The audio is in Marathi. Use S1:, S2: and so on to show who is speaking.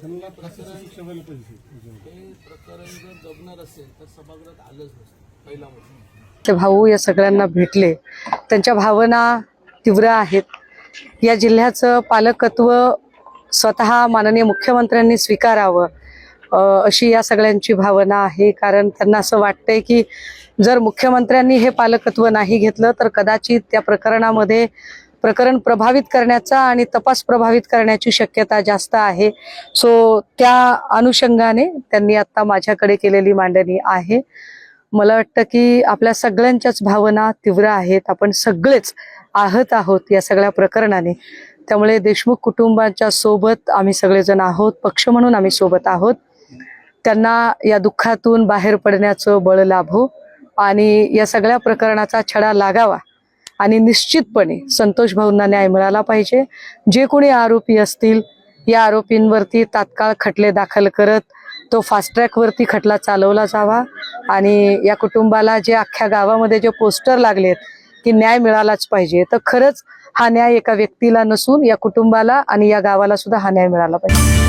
S1: त्यांना व्हायला पाहिजे
S2: हे प्रकरण जर जगणार असेल तर सभागृहात आलंच नसतं पहिला मुद्दा.
S3: ते भाऊ या सगळ्यांना भेटले. त्यांच्या भावना तीव्र आहेत. या जिल्ह्याचं पालकत्व स्वतः माननीय मुख्यमंत्र्यांनी स्वीकारावं अशी या सगळ्यांची भावना आहे. कारण त्यांना असं वाटतंय की जर मुख्यमंत्र्यांनी हे पालकत्व नाही घेतलं तर कदाचित त्या प्रकरणामध्ये प्रकरण प्रभावित करण्याचा आणि तपास प्रभावित करण्याची शक्यता जास्त आहे. सो त्या अनुषंगाने त्यांनी आत्ता माझ्याकडे केलेली मांडणी आहे. मला वाटतं की आपल्या सगळ्यांच्याच भावना तीव्र आहेत. आपण सगळेच आहत आहोत या सगळ्या प्रकरणाने. त्यामुळे देशमुख कुटुंबाच्या सोबत आम्ही सगळेजण आहोत. पक्ष म्हणून आम्ही सोबत आहोत. त्यांना या दुःखातून बाहेर पडण्याचं बळ लाभो आणि या सगळ्या प्रकरणाचा छडा लागावा. आणि निश्चितपणे संतोष भाऊंना न्याय मिळाला पाहिजे. जे कोणी आरोपी असतील या आरोपींवरती तात्काळ खटले दाखल करत तो फास्ट ट्रॅकवरती खटला चालवला जावा आणि या कुटुंबाला जे अख्ख्या गावामध्ये जे पोस्टर लागलेत की न्याय मिळालाच पाहिजे. तर खरंच हा न्याय एका व्यक्तीला नसून या कुटुंबाला आणि या गावाला सुद्धा हा न्याय मिळाला पाहिजे.